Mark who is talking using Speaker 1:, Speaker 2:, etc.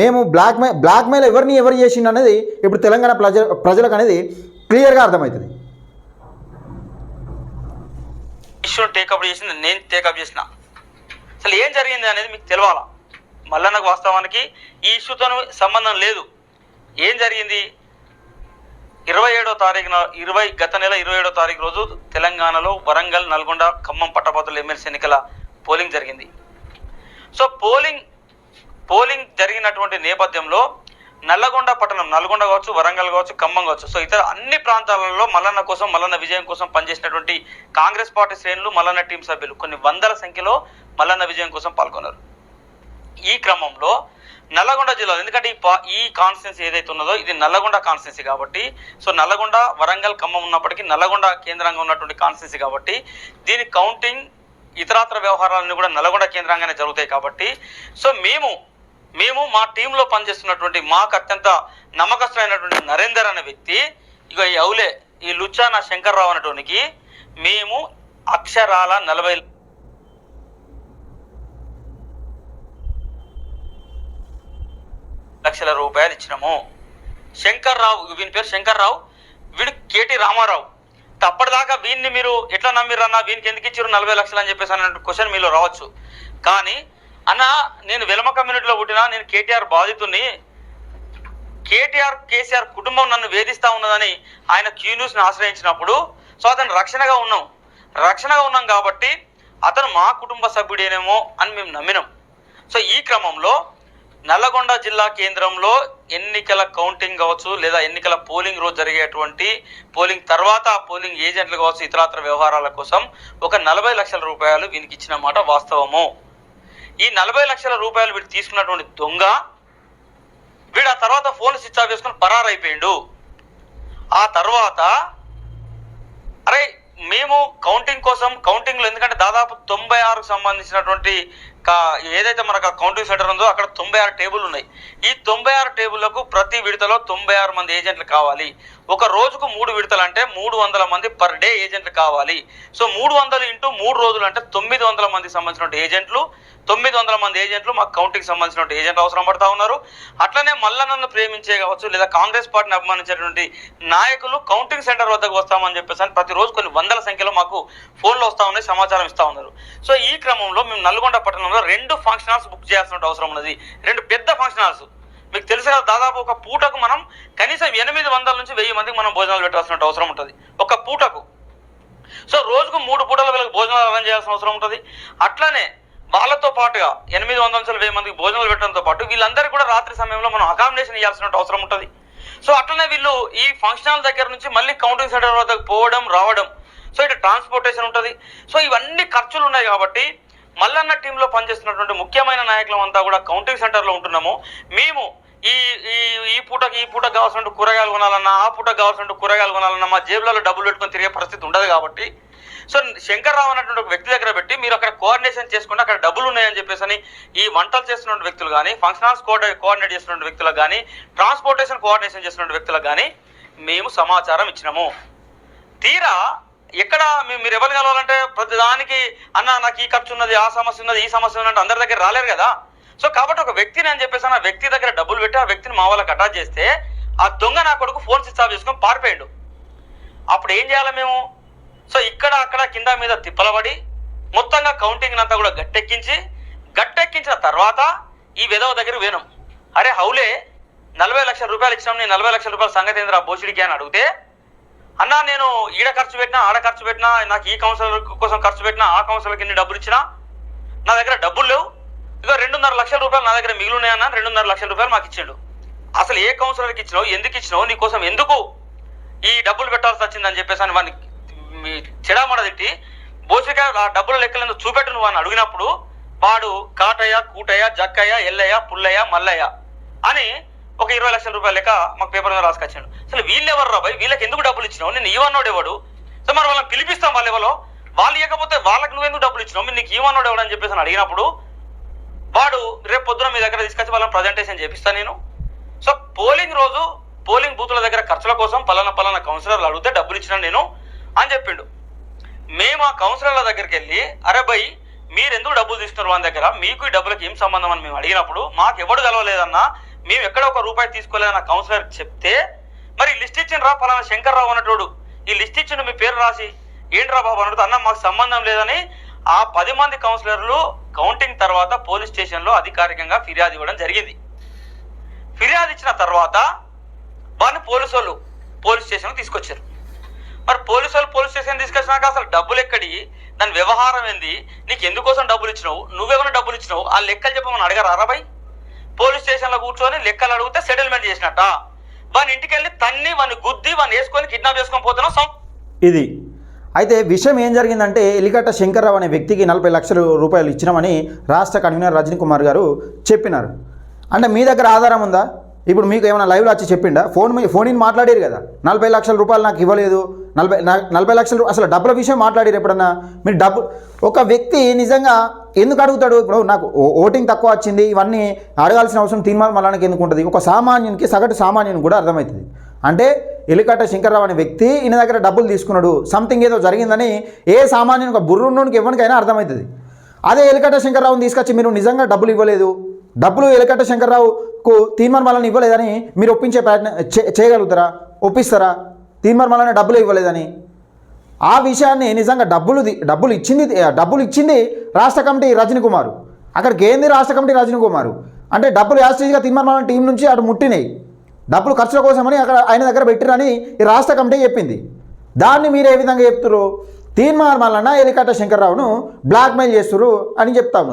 Speaker 1: మేము black mail black mail ఎవరిని ఎవరు చేసిండు అనేది ఇప్పుడు తెలంగాణ ప్రజ ప్రజలకు అనేది క్లియర్గా అర్థమవుతుంది.
Speaker 2: ఇష్యూ టేకప్ చేసింది నేను టేకప్ చేసిన. అసలు ఏం జరిగింది అనేది మీకు తెలవాలా? మళ్ళా నాకు వాస్తవానికి ఈ ఇష్యూతో సంబంధం లేదు. ఏం జరిగింది? ఇరవై ఏడో తారీఖున ఇరవై గత నెల ఇరవై ఏడో తారీఖు రోజు తెలంగాణలో వరంగల్ నల్గొండ ఖమ్మం పట్టభద్రుల ఎమ్మెల్సీ ఎన్నికల పోలింగ్ జరిగింది. సో పోలింగ్ పోలింగ్ జరిగినటువంటి నేపథ్యంలో నల్లగొండ పట్టణం నల్గొండ కావచ్చు వరంగల్ కావచ్చు ఖమ్మం కావచ్చు. సో ఇతర అన్ని ప్రాంతాలలో మల్లన్న కోసం మల్లన్న విజయం కోసం పనిచేసినటువంటి కాంగ్రెస్ పార్టీ శ్రేణులు మల్లన్న టీం సభ్యులు కొన్ని వందల సంఖ్యలో మల్లన్న విజయం కోసం పాల్గొన్నారు. ఈ క్రమంలో నల్లగొండ జిల్లాలో ఎందుకంటే ఈ ఈ కాన్స్టిట్యున్సీ ఏదైతే ఉన్నదో ఇది నల్లగొండ కాన్స్టిట్యున్సీ కాబట్టి సో నల్లగొండ వరంగల్ ఖమ్మం ఉన్నప్పటికీ నల్లగొండ కేంద్రంగా ఉన్నటువంటి కాన్స్టిట్యున్సీ కాబట్టి దీని కౌంటింగ్ ఇతరాత్ర వ్యవహారాలన్నీ కూడా నల్లగొండ కేంద్రంగానే జరుగుతాయి కాబట్టి సో మేము మేము మా టీంలో పనిచేస్తున్నటువంటి మాకు అత్యంత నమ్మకస్తులైనటువంటి నరేందర్ అనే వ్యక్తి ఇక ఈ అవులే ఈ లుచ్చాన శంకర్రావు అనేటోనికి మేము అక్షరాల నలభై లక్షల రూపాయలు ఇచ్చినాము. శంకర్ రావు వీని పేరు శంకర్ రావు వీడు కేటీ రామారావు. అప్పటిదాకా వీన్ని మీరు ఎట్లా నమ్మిరన్నా వీనికి ఎందుకు ఇచ్చారు నలభై లక్షలు అని చెప్పేసి అన్న క్వశ్చన్ మీలో రావచ్చు. కానీ అన్న నేను వెలమ కమ్యూనిటీలో పుట్టినా నేను కేటీఆర్ బాధితుని కేటీఆర్ కేసీఆర్ కుటుంబం నన్ను వేధిస్తా ఉన్నదని ఆయన క్యూ న్యూస్ని ఆశ్రయించినప్పుడు సో అతను రక్షణగా ఉన్నాం. రక్షణగా ఉన్నాం కాబట్టి అతను మా కుటుంబ సభ్యుడేనేమో అని మేము నమ్మినాం. సో ఈ క్రమంలో నల్లగొండ జిల్లా కేంద్రంలో ఎన్నికల కౌంటింగ్ కావచ్చు లేదా ఎన్నికల పోలింగ్ రోజు జరిగేటువంటి పోలింగ్ తర్వాత పోలింగ్ ఏజెంట్లు కావచ్చు ఇతరాతర వ్యవహారాల కోసం ఒక నలభై లక్షల రూపాయలు వీనికి ఇచ్చిన మాట వాస్తవము. ఈ నలభై లక్షల రూపాయలు వీడు తీసుకున్నటువంటి దొంగ వీడు ఆ తర్వాత ఫోన్ స్విచ్ ఆఫ్ చేసుకుని పరారైపోయిండు. ఆ తర్వాత అరే మేము కౌంటింగ్ కోసం కౌంటింగ్లో ఎందుకంటే దాదాపు తొంభై ఆరుకు సంబంధించినటువంటి ఏదైతే మనకు కౌంటింగ్ సెంటర్ ఉందో అక్కడ తొంభై ఆరు టేబుల్ ఉన్నాయి. ఈ తొంభై ఆరు టేబుల్లకు ప్రతి విడతలో తొంభై ఆరు మంది ఏజెంట్లు కావాలి. ఒక రోజుకు మూడు విడతలు అంటే మూడు వందల మంది పర్ డే ఏజెంట్లు కావాలి. సో మూడు వందలు ఇంటూ మూడు రోజులు అంటే తొమ్మిది వందల మంది సంబంధించిన ఏజెంట్లు తొమ్మిది వందల మంది ఏజెంట్లు మాకు కౌంటింగ్ సంబంధించిన ఏజెంట్లు అవసరం పడతా ఉన్నారు. అట్లనే మల్లన్నను ప్రేమించే కావచ్చు లేదా కాంగ్రెస్ పార్టీని అభిమానించేటువంటి నాయకులు కౌంటింగ్ సెంటర్ వద్దకు వస్తామని చెప్పేసి అని ప్రతిరోజు కొన్ని వందల సంఖ్యలో మాకు ఫోన్లో వస్తూ ఉన్నాయి సమాచారం ఇస్తా ఉన్నారు. సో ఈ క్రమంలో మేము నల్గొండ పట్టణంలో రెండు ఫంక్షన్ హాల్స్ బుక్ చేయాల్సిన అవసరం ఉన్నది. రెండు పెద్ద ఫంక్షన్ హాల్స్ మీకు తెలుసు కదా దాదాపు ఒక పూటకు మనం కనీసం ఎనిమిది వందల నుంచి వెయ్యి మందికి మనం భోజనాలు పెట్టాల్సిన అవసరం ఉంటుంది. ఒక పూటకు. సో రోజుకు మూడు పూటల వీళ్ళకి భోజనాలు అరేంజ్ చేయాల్సిన అవసరం ఉంటుంది. అట్లనే వాళ్ళతో పాటుగా ఎనిమిది వందల నుంచి వెయ్యి మందికి భోజనాలు పెట్టడంతో పాటు వీళ్ళందరికీ కూడా రాత్రి సమయంలో మనం అకామిడేషన్ ఇవ్వాల్సిన అవసరం ఉంటుంది. సో అట్లనే వీళ్ళు ఈ ఫంక్షన్ హాల్ దగ్గర నుంచి మళ్ళీ కౌంటింగ్ సెంటర్ వద్దకు పోవడం రావడం. సో ఇటు ట్రాన్స్పోర్టేషన్ ఉంటుంది. సో ఇవన్నీ ఖర్చులు ఉన్నాయి కాబట్టి మల్లన్న టీంలో పనిచేస్తున్నటువంటి ముఖ్యమైన నాయకులం అంతా కూడా కౌంటింగ్ సెంటర్లో ఉంటున్నాము. మేము ఈ ఈ ఈ పూటకి ఈ పూట కావాల్సిన కూరగాయలు కొనాలన్నా ఆ పూట కావాల్సిన కూరగాయలు కొనాలన్నా మా జేబులలో డబ్బులు పెట్టుకొని తిరిగే పరిస్థితి ఉండదు కాబట్టి సో శంకర్రావు అన్నటువంటి ఒక వ్యక్తి దగ్గర పెట్టి మీరు అక్కడ కోఆర్డినేషన్ చేసుకుంటే అక్కడ డబ్బులు ఉన్నాయని చెప్పేసి అని ఈ వంటలు చేస్తున్న వ్యక్తులు కానీ ఫంక్షన్ హాల్స్ కోఆర్డినేట్ చేస్తున్న వ్యక్తులకు కానీ ట్రాన్స్పోర్టేషన్ కోఆర్డినేషన్ చేస్తున్న వ్యక్తులకు కానీ మేము సమాచారం ఇచ్చినాము. తీరా ఎక్కడ మీరు ఎవరు కలవాలంటే ప్రతి దానికి అన్న నాకు ఈ ఖర్చు ఉన్నది ఆ సమస్య ఉన్నది ఈ సమస్య ఉన్నది అంటే అందరి దగ్గర రాలేరు కదా. సో కాబట్టి ఒక వ్యక్తిని అని చెప్పేసి ఆ వ్యక్తి దగ్గర డబ్బులు పెట్టి ఆ వ్యక్తిని మా వాళ్ళకి అటాచ్ చేస్తే ఆ దొంగ నా కొడుకు ఫోన్ స్విచ్ ఆఫ్ చేసుకొని పారిపోయాడు. అప్పుడు ఏం చేయాలి మేము? సో ఇక్కడ అక్కడ కింద మీద తిప్పలబడి మొత్తంగా కౌంటింగ్ అంతా కూడా గట్టెక్కించి గట్టెక్కించిన తర్వాత ఈ విధవ దగ్గర వేణం అరే హౌలే నలభై లక్షల రూపాయలు ఇచ్చినాం నేను నలభై లక్షల రూపాయల సంగతి ఏంద్రా బోసిడికి అని అడిగితే అన్నా నేను ఈడ ఖర్చు పెట్టినా ఆడ ఖర్చు పెట్టినా నాకు ఈ కౌన్సిలర్ కోసం ఖర్చు పెట్టినా ఆ కౌన్సిలర్కి ఎన్ని డబ్బులు ఇచ్చినా నా దగ్గర డబ్బులు లేవు. ఇక రెండున్నర లక్షల రూపాయలు నా దగ్గర మిగిలి ఉన్నాయన్న రెండున్నర లక్షల రూపాయలు మాకు ఇచ్చిండు. అసలు ఏ కౌన్సిలర్కి ఇచ్చినావు ఎందుకు ఇచ్చినావు నీ కోసం ఎందుకు ఈ డబ్బులు పెట్టాల్సి వచ్చిందని చెప్పేసి అని వాడిని మీ చెడామడ తిట్టి బోసిగా ఆ డబ్బుల లెక్కలను చూపెట్టు నువ్వు అని అడిగినప్పుడు వాడు కాటయ్య కూటయ్య జక్కయ్య ఎల్లయ్య పుల్లయ్య మల్లయ్య అని ఒక ఇరవై లక్షల రూపాయలు లెక్క మాకు పేపర్ మీద రాసుకొచ్చాడు. అసలు వీళ్ళు ఎవరు రాబాయ్ వీళ్ళకి ఎందుకు డబ్బులు ఇచ్చినావు? నేను ఇవన్నోడు ఎవడు? సో మరి వాళ్ళని పిలిపిస్తాం వాళ్ళు ఎవరో? వాళ్ళు ఇవ్వకపోతే వాళ్ళకి నువ్వు ఎందుకు డబ్బులు ఇచ్చినావు? మీరు నీకు ఇవన్నోడు ఎవడని అని చెప్పేసి అడిగినప్పుడు వాడు రేపు పొద్దున మీ దగ్గర తీసుకొచ్చి వాళ్ళని ప్రజెంటేషన్ చేపిస్తాను నేను. సో పోలింగ్ రోజు పోలింగ్ బూతుల దగ్గర ఖర్చుల కోసం పలానా పలానా కౌన్సిలర్లు అడిగితే డబ్బులు ఇచ్చిన నేను అని చెప్పిండు. మేము ఆ కౌన్సిలర్ల దగ్గరికి వెళ్ళి అరే భయ్ మీరు ఎందుకు డబ్బులు తీసుకున్నారు వాళ్ళ దగ్గర? మీకు ఈ డబ్బులకు ఏం సంబంధం? అని మేము అడిగినప్పుడు మాకు ఎవడు కలవలేదన్నా మేము ఎక్కడ ఒక రూపాయి తీసుకోలేదన్న కౌన్సిలర్ చెప్తే మరి లిస్ట్ ఇచ్చిన రా పలానా శంకర్రావు అన్నటోడు ఈ లిస్ట్ ఇచ్చిన మీ పేరు రాసి. ఏంట్రా బాబు అన్నట్టు అన్న మాకు సంబంధం లేదని ఆ పది మంది కౌన్సిలర్లు కౌంటింగ్ తర్వాత పోలీస్ స్టేషన్లో అధికారికంగా ఫిర్యాదు ఇవ్వడం జరిగింది. ఫిర్యాదు ఇచ్చిన తర్వాత వారిని పోలీసు వాళ్ళు పోలీస్ స్టేషన్కి తీసుకొచ్చారు. మరి పోలీసు వాళ్ళు పోలీస్ స్టేషన్ తీసుకొచ్చినాక అసలు డబ్బులు ఎక్కడి? దాని వ్యవహారం ఏంది? నీకు ఎందుకోసం డబ్బులు ఇచ్చినావు? నువ్వెవరు డబ్బులు ఇచ్చినావు? ఆ లెక్కలు చెప్పమని అడగారు అరబై పోలీస్ స్టేషన్లో కూర్చొని లెక్కలు అడిగితే సెటిల్మెంట్ చేసినట్ట. వాని ఇంటికి వెళ్ళి తన్ని వాని గుద్ది వాని వేసుకొని కిడ్నాప్ చేసుకొని పోతున్నాం
Speaker 1: ఇది. అయితే విషయం ఏం జరిగిందంటే ఎలిగట్ట శంకర్రావు అనే వ్యక్తికి నలభై లక్షల రూపాయలు ఇచ్చినామని రాష్ట్ర కన్వీనర్ రజనీ కుమార్ గారు చెప్పినారు. అంటే మీ దగ్గర ఆధారం ఉందా? ఇప్పుడు మీకు ఏమైనా లైవ్లో వచ్చి చెప్పిండా? ఫోన్ ఫోన్ ఇన్ మాట్లాడారు కదా. నలభై లక్షల రూపాయలు నాకు ఇవ్వలేదు. నలభై నలభై లక్షలు అసలు డబ్బుల విషయం మాట్లాడారు ఎప్పుడన్నా? మీరు డబ్బు ఒక వ్యక్తి నిజంగా ఎందుకు అడుగుతాడు? ఇప్పుడు నాకు ఓ- ఓటింగ్ తక్కువ వచ్చింది ఇవన్నీ అడగాల్సిన అవసరం తీర్మానం మళ్ళానికి ఎందుకు ఉంటుంది? ఒక సామాన్యునికి సగటు సామాన్యుని కూడా అర్థమవుతుంది. అంటే ఎలికట్ట శంకర్రావు అనే వ్యక్తి ఈయన దగ్గర డబ్బులు తీసుకున్నాడు సంథింగ్ ఏదో జరిగిందని ఏ సామాన్యుని ఒక బుర్రున్నోనికి ఎవరికైనా అర్థమవుతుంది. అదే ఎలికట్ట శంకర్రావుని తీసుకొచ్చి మీరు నిజంగా డబ్బులు ఇవ్వలేదు డబ్బులు ఎలికట్ట శంకర్రావుకు తీర్మానం మళ్ళని ఇవ్వలేదని మీరు ఒప్పించే ప్రయత్నం చేయగలుగుతారా? ఒప్పిస్తారా? తీర్మానం మళ్ళని డబ్బులు ఇవ్వలేదని ఆ విషయాన్ని నిజంగా డబ్బులు డబ్బులు ఇచ్చింది డబ్బులు ఇచ్చింది రాష్ట్ర కమిటీ రజనీ కుమారు. అక్కడికి ఏంది రాష్ట్ర కమిటీ రజనీ కుమారు? అంటే డబ్బులు యాస్టేజ్గా తీర్మానం టీం నుంచి అటు ముట్టినాయి. డబ్బులు ఖర్చుల కోసమని అక్కడ ఆయన దగ్గర పెట్టిరని ఈ రాష్ట్ర కమిటీ చెప్పింది. దాన్ని మీరు ఏ విధంగా చెప్తున్నారు తీర్మానం వలన ఎలికట్ట శంకర్రావును బ్లాక్మెయిల్ చేస్తున్నారు అని చెప్తా ఉన్నారు.